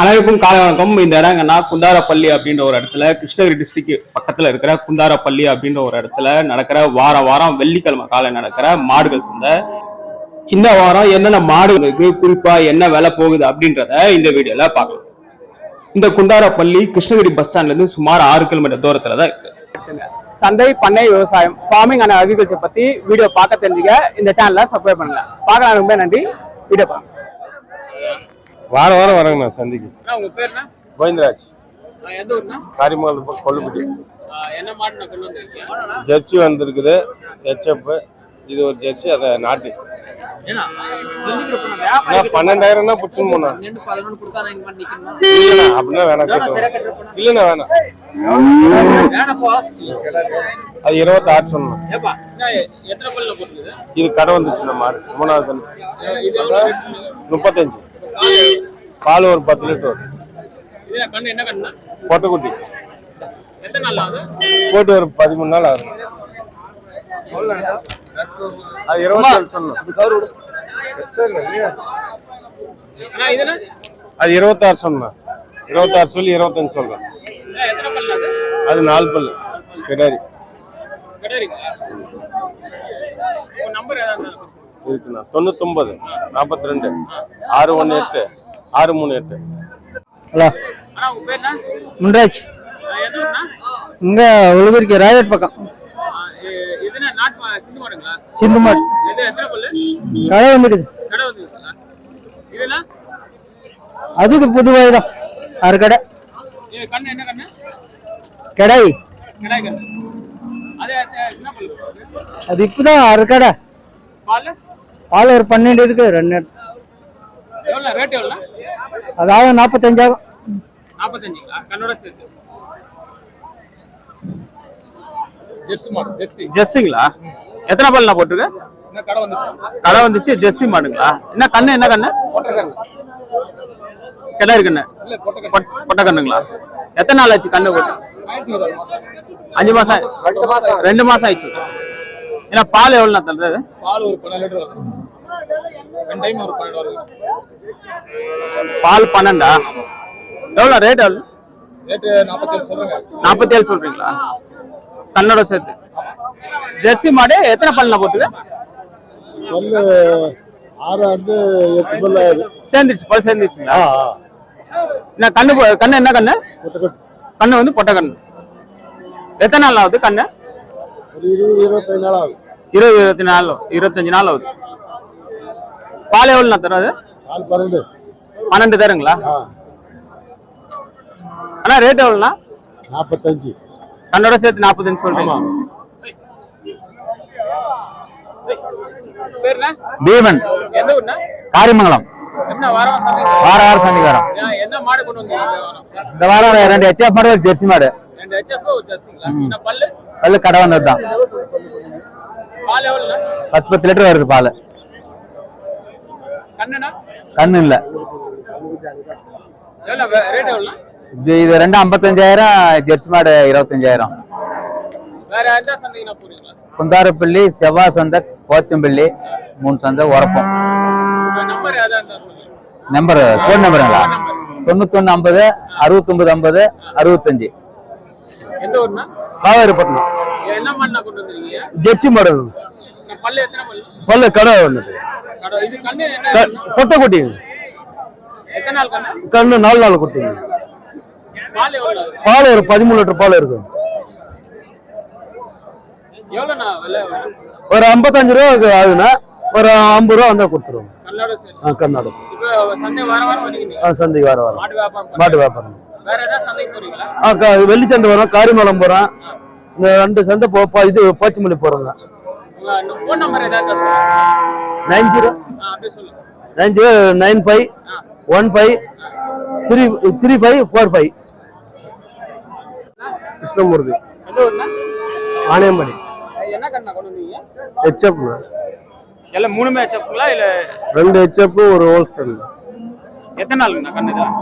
அனைவருக்கும் காலை வணக்கம். இந்த இடம் இடங்கன்னா குந்தாரப்பள்ளி அப்படின்ற ஒரு இடத்துல கிருஷ்ணகிரி டிஸ்ட்ரிக்ட் பக்கத்துல இருக்கிற குந்தாரப்பள்ளி அப்படின்ற ஒரு இடத்துல நடக்கிற வாரம் வாரம் வெள்ளிக்கிழமை காலை நடக்கிற மாடுகள் சந்தை. இந்த வாரம் என்னென்ன மாடுகளுக்கு குறிப்பா என்ன விலை போகுது அப்படின்றத இந்த வீடியோல பார்க்கலாம். இந்த குந்தாரப்பள்ளி கிருஷ்ணகிரி பஸ் ஸ்டாண்ட்ல இருந்து சுமார் ஆறு கிலோமீட்டர் தூரத்துல தான் இருக்கு. சந்தை பண்ணை விவசாயம் ஃபார்மிங் அண்ட் அக்ரிகல்ச்சர் பத்தி வீடியோ பார்க்க தெரிஞ்சுக்க இந்த சேனலை சப்ஸ்கிரைப் பண்ணுங்க. பார்க்கலாம். ரொம்ப நன்றி. வீடியோ பாருங்க வாரம் வாரம் வரேங்கண்ணா சந்தைக்கு உங்க கோவிந்தராஜ் எந்த ஊர்னா கொல்லுப்பட்டி என்ன கொண்டு வந்திருக்கீங்க? ஜெர்சி வந்திருக்குது. ஹெச்எப் இது ஒரு ஜெர்சி அதை நாட்டு. வியாபாரி பன்னெண்டாயிரம்னா பிடிச்சுன்னு போனா அப்படின்னா வேணாம் இல்லைண்ணா வேணாம். அது சொன்னோம். பல்ல போட்டுருக்குது? இது கடை வந்துச்சு நம்ம மூணாவது? முப்பத்தஞ்சு. பால் ஒரு பத்து லிட்டர். வரும் என்ன கண்ணு பொட்டைக்குட்டி. போட்டு ஒரு பதிமூணு நாள் ஆகுது. அது இது என்ன? அது இருபத்தாறு சொன்னேன் இருபத்தாறு சொல்லி இருபத்தஞ்சு சொல்றேன் அது? நாலு பல்லு. கிடாரி. இருக்குண்ணா. தொண்ணூத்தொன்பது நாற்பத்தி ரெண்டு ஆறு ஒன்று எட்டு. ஆறு மூணு எட்டு. ஹலோ. அண்ணா உங்க பேர் என்ன? முன்ராஜ். இங்க உழுதுருக்கு ராயட் பக்கம். இது சிந்து மாட். இது கடை வந்துடுது. கடை வந்துருக்குங்களா? இதெல்லாம் அதுக்கு புதுவாய் தான். ஆறு கடை. இது கண்ணு என்ன கண்ணு? கடை. அது அது அது இப்பதான் ஆறு கடை. பால்? பால் ஒரு பன்னெண்டு இருக்கு ரெண்டு. எவ்வளோ ரேட் எவ்வளோ? அதாவது நாற்பத்தஞ்சாகும் நாற்பத்தஞ்சுங்களா கண்ணோட சேர்த்து ஜெர்சி மாடு ஜெர்சி. ஜெர்சிங்களா? எத்தனை பல் நான் போட்டிருக்கு? கடை வந்துச்சு. கடை வந்துச்சு ஜெர்சி மாடுங்களா? என்ன கண்ணு என்ன கண்ணு? கிடாரி கண்ணு இல்ல கொட்டை பொட்- பொட்டை கண்ணுங்களா எத்தனை நாள் ஆச்சு கண்ணு போட்டு? அஞ்சு மாசம் ரெண்டு மாசம் ரெண்டு மாசம் ஆயிடுச்சு. ஏன்னா பால் எவ்வளோ நான் தருது பால் ஒரு பன்னெண்டு லிட்டர் வரும் ரெண்டு டைம் ஒரு பன்னெண்டு வருது. பால் பன்னெண்டா? எவ்வளோ ரேட் எவ்வளோ நாற்பத்தி ஏழு சொல்றீங்களா? கண்ணோட சேர்த்து. ஜெர்சி மாடு எத்தனை பல்லு ஆகுது. சேர்ந்துருச்சு பல் சேர்ந்துருச்சுங்களா? என்ன கண்ணு கண்ணு என்ன கண்ணு? கண்ணு வந்து பொட்டை கண்ணு எத்தனை நாள் ஆகுது கண்ணு? ஒரு இருபது இருபத்தைந்து நாள் ஆகுது. இருபது இருபத்தி நாலு இருபத்தஞ்சு நாள் ஆகுது. பால் எவ்வளோ நான் தராது பன்னெண்டு ஆ. அண்ணா ரேட் எவ்வளோண்ணா? நாற்பத்தஞ்சு கண்ணோட சேர்த்து நாற்பத்தஞ்சு சொல்றீங்க. காரிமங்கலம். சந்தை வார வாரம் இந்த வாரம்? இந்த வாரம் ரெண்டு ஹெச்எஃப் மாடு ஒரு ஜெர்சி மாடு. பல்லு? பல்லு கடை வந்தது தான். பத்து பத்து லிட்டர் வருது பால். கண்ணு இல்லை. இது ரெண்டு ஐம்பத்தஞ்சாயிரம் ஜெர்சி மாடு இருபத்தஞ்சாயிரம். குந்தாரப்பள்ளி செவ்வாய் சந்தை போச்சம்பள்ளி மூணு சந்தை உரப்பம். நம்பர் ஃபோன் நம்பருங்களா தொண்ணூத்தொன்று ஐம்பது அறுபத்தொம்பது ஐம்பது அறுபத்தஞ்சு. வந்திருக்கீங்க? ஜெர்சி மாடல் பல்லு கடை ஒன்று கடை இது கண்ணு? நாலு நாள் குட்டி பால் ஒரு பதிமூணு லிட்டர் பால் இருக்கு. ஒரு ஐம்பத்தஞ்சு ரூபா ஆகுதுண்ணா. ஒரு ஐம்பது ரூபா வந்தால் கொடுத்துருவோம். கர்நாடகம் சந்தைக்கு வர பண்ண மாட்டு வியாபாரம் வெள்ளி சந்தை வரோம் காரிமலம் போகிறோம் இந்த ரெண்டு சந்தை போ இது போச்சமல்லி சொல்லுங்க. Nine zero. Nine zero nine five. One five three three five four five Krishnamurthy. ஆணையம்படி ஹெச்எப்ண்ணா எல்லாம் மூணுமே ஹெச்எஃப்ங்களா இல்ல? ரெண்டு ஹெச்எப் ஒரு ஹோல்ஸ்டர் எத்தனை நாளுங்கண்ணா கண்ணு இதெல்லாம்?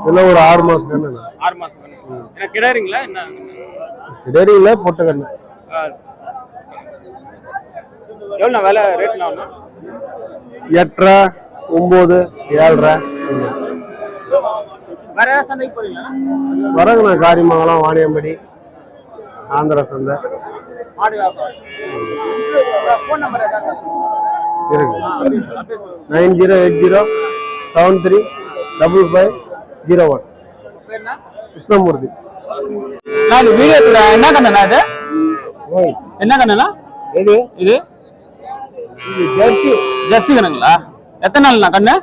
இதெல்லாம் ஒரு ஆறு மாசம் கண்ணுண்ணா. ஆறு மாசம் கண்ணு. என்ன கிடாரிங்களா என்ன? கிடரி இல்லை பொட்டை கண்ணு. எவ்வளோண்ணா விலை? ரேட்லாம் ஒன்று எட்டரை ஒம்பது ஏழரை. வரகுண காரியமங்கலம் வாணியம்படி ஆந்திரா சந்தை. இருக்கு. Nine zero eight zero seven three double five zero one. Krishnamurthy. நான் வீடியோ என்ன கண்ணா இது? என்ன கண்ணா இது? இது ஜெர்சி. ஜெர்சி கண்ணுங்களா? எத்தனை நாள்ண்ணா கண்ணு?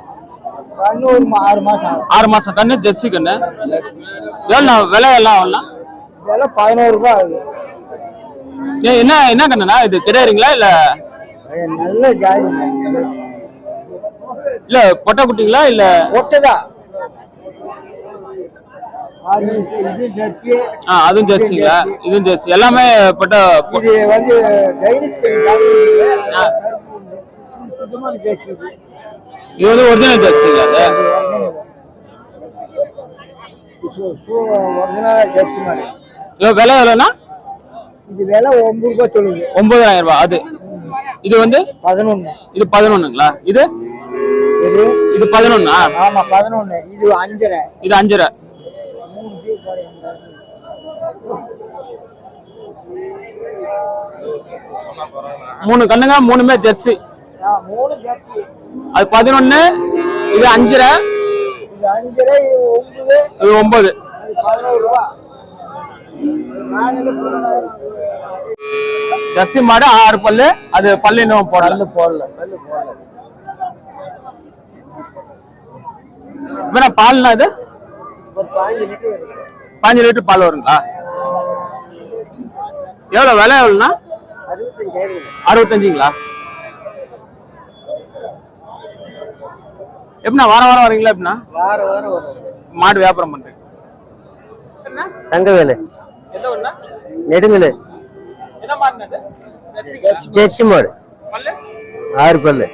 ஆறு மாசம் ஆறு மாசம் கண்ணு ஜெர்சி கண்ணு. எவ்வளோ விலை எல்லாம் இதெல்லாம் பதினோரு ரூபாய் ஆகுது. ஏ என்ன என்ன கண்ணுண்ணா? இது கிடையாதுங்களா இல்ல? நல்ல ஜாதி. இல்ல பொட்டை குட்டிங்களா இல்ல? ஆ அதுவும் ஜெர்சிங்களா? இதுவும் ஜெர்சி. எல்லாமே பொட்டை வந்து இது. வந்து ஒரிஜினல் ஜெர்சிங்களா அது சு- சு- ஒரிஜினலா ஜெர்சி மாடு இது விலை எவ்வளோண்ணா இது விலை ஒன்பது ரூபாய் ஒன்பதாயிரம் ரூபாய் அது. இது வந்து? பதினொன்னு. இது பதினொன்னுங்களா? இது? இது? இது பதினொன்னா? ஆமா பதினொன்னு. இது அஞ்சரை. இது அஞ்சரை. மூணு கண்ணுங்க மூணுமே ஜெர்சி அது பதினொன்னு இது அஞ்சரை. இது ஒன்பது. ஜெர்சி மாடு ஆறு பல்லு அது பல்லு இன்னும் போடல. போடல இப்ப பால்னா இது? பாஞ்சு லிட்டர் பால் வருங்களா? எவ்வளவு விலை எவ்வளோண்ணா அறுபத்தஞ்சுங்களா? எப்படிண்ணா வாரம் வாரம் வரீங்களா எப்படின்னா வாரம் வாரம் மாடு வியாபாரம் பண்றீங்க. தங்கவேலு. நெடுங்கலு? ஜெர்சி மாடு. ஆறு பல்லு.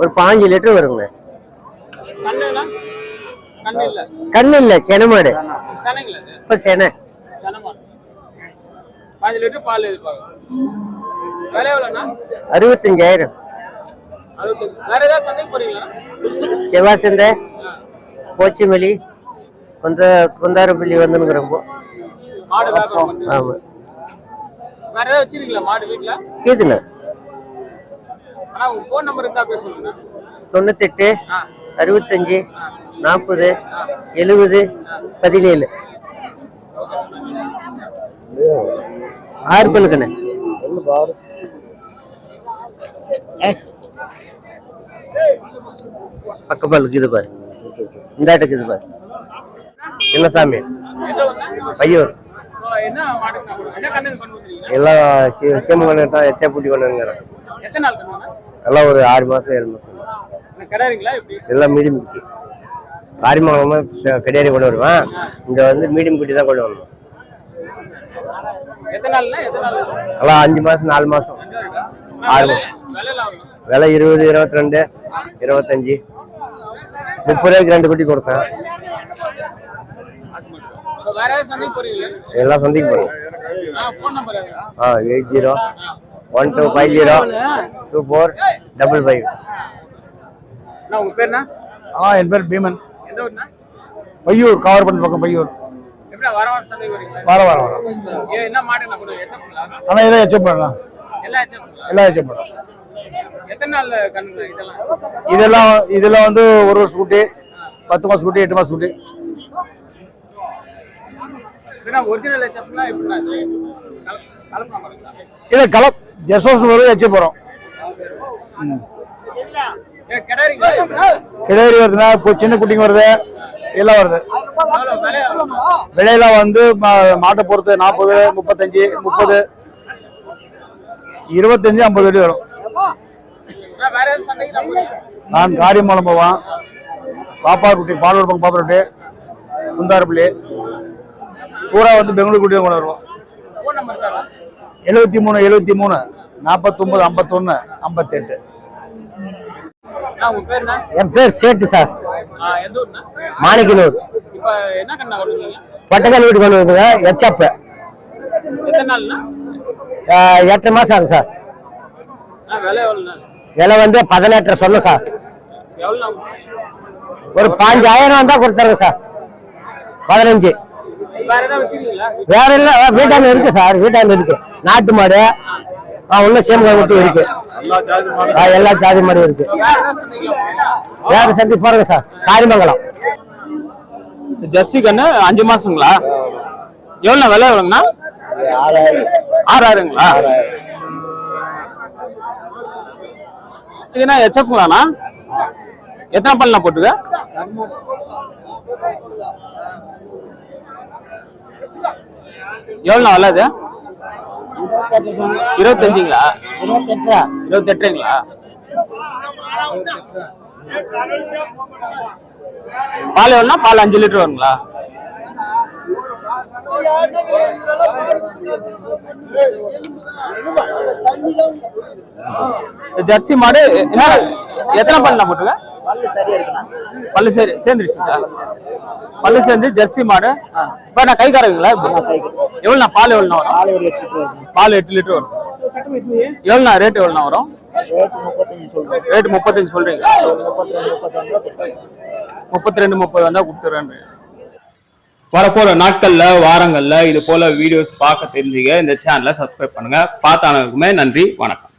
ஒரு பாஞ்சு லிட்டர் வருங்க. கண்ணு இல்ல. கண்ணு இல்ல சென மாடு. இப்ப சென. சனை மாடு. பாஞ்சு லிட்டர் பால் எதிர்பார்க்கலாம். விலை எவ்வளோண்ணா? அறுபத்தஞ்சாயிரம் அறுபத்தஞ்சு வேற ஏதாவது சந்தைக்கு போறீங்களா செவ்வாய் சந்தை போச்சிமல்லி கொந்த கொந்தாரப்பள்ளி வந்துனுக்குறப்போ மாடு வியாபாரம் பண்றீங்க ஆமா. வேற ஏதாவது வச்சிருக்கீங்களா மாடு வீட்டுல கேதுண்ணா. தொண்ணூத்தெட்டு அறுபத்தஞ்சு நாற்பது எழுபது பதினேழு. ஆறு பல்லுக்கண்ணே பக்க இருக்குது இது பாரு. இந்தாட்டுக்கு இது பாரு. என்ன சாமி? பையூர். கண்ணு கொண்டு தான் எச்சா பூட்டி கொண்டு வந்துங்கிறேன் எல்லாம் ஒரு ஆறு மாசம் ஏழு மாசம். எல்லாம் மீடியம் குட்டி. காரியமாக கிடையாது கொண்டு வருவேன். இங்கே வந்து மீடியம் குட்டி தான் கொண்டு வரணும். எல்லாம் அஞ்சு மாசம் நாலு மாசம். ஆறு மாசம். விலை இருபது இருபத்தி ரெண்டு இருபத்தஞ்சு. முப்பது ரூபாய்க்கு ரெண்டு குட்டி கொடுத்தேன். எல்லாம் சந்தைக்கு போகணும் ஆ eight zero. One two five zero. Two four double five. ஆ என் பேர் பீமன். பையூர் காவர்பன் பக்கம் பையூர். வார வர வர ஆனால் இதான் எச்சப் பண்ணலாம் எல்லாம் எல்லாம் எச்சப் பண்ணலாம் இதெல்லாம்? இதெல்லாம் வந்து ஒரு வருஷம் குட்டி. பத்து மாசம் குட்டி எட்டு மாசம் குட்டி. ஏன்னா ஒரிஜினல் எச்சப்னா எப்படின்னா இது? கலப்பா மாடுங்களா இல்லை கலப் ஜெசோஸ் வரும் ஏ கிடையாதுங்களா கிடேரி வருதுன்னா இப்போ சின்ன குட்டிங்க வருது. எல்லாம் வருது. விலையெல்லாம் வந்து மாட்டை பொறுத்து நாற்பது முப்பத்தஞ்சு முப்பது. இருபத்தஞ்சு ஐம்பது அடி வரும். நான் காரியமலம் போவேன். பாப்பார் குட்டி பாலூர் பக்கம் பாப்பார் குட்டி குந்தாரப்பள்ளி. பூரா வந்து பெங்களூர் குட்டி கொண்டு வருவோம். எழுபத்தி மூணு எழுபத்தி மூணு நாற்பத்தொம்பது ஐம்பத்தொன்று ஐம்பத்தெட்டு. என் பேர் சேட்டு சார். வந்தீங்க பட்டக்கால் வீட்டு கொண்டு எச்சப்பு. எத்தனை மாசம் ஆகுது சார். விலை வந்து பதினெட்டு சொன்னேன் சார். ஒரு பாஞ்சாயிரம் வந்தா கொடுத்துருங்க சார். பதினஞ்சு. வேற இல்ல வீட்டாண்ட இருக்கு சார் வீட்டாண்ட இருக்கு. நாட்டு மாடு ஆ உள்ள சேமகா மட்டும் இருக்கு. ஆ, எல்லா ஜாதி மாடும் இருக்கு. வேற சந்தி போறங்க சார் காரிமங்கலம். ஜெர்சி கண்ணு அஞ்சு மாசங்களா? எவ்வளோ விலை எவ்வளோங்கண்ணா ஆறாயிரங்களா? இதுனா ஹெச்எஃப்ங்களாண்ணா எத்தனை பல்லுண்ணா போட்டுக்க எவ்வளோ விலை அது? இருபத்தஞ்சுங்களா? இருபத்தெட்டுங்களா? பால் எவ்வளோண்ணா? பால் அஞ்சு லிட்டர் வருங்களா? ஜெர்சி மாடு என்ன எத்தனை பல்லுண்ணா போட்டுக்க பல்லு சரி சேர்ந்துருச்சுங்களா பல்லு சேர்ந்து ஜெர்சி மாடு. இப்போ நான் கை கறக்குங்களா எவ்வளோண்ணா? பால் எவ்வளோண்ணா வரும்? பால் எட்டு லிட்டர் வரும். எவ்வளோண்ணா? ரேட் எவ்வளோண்ணா வரும்? ரேட் முப்பத்தஞ்சு சொல்றீங்களா முப்பத்தி ரெண்டு முப்பது வந்தா கொடுத்துறேன் வரப்போற நாட்கள்ல வாரங்கள்ல இது போல வீடியோஸ் பார்க்க தெரிஞ்சுக்க இந்த சேனலை சப்ஸ்கிரைப் பண்ணுங்க. பார்த்தானதுக்குமே நன்றி வணக்கம்.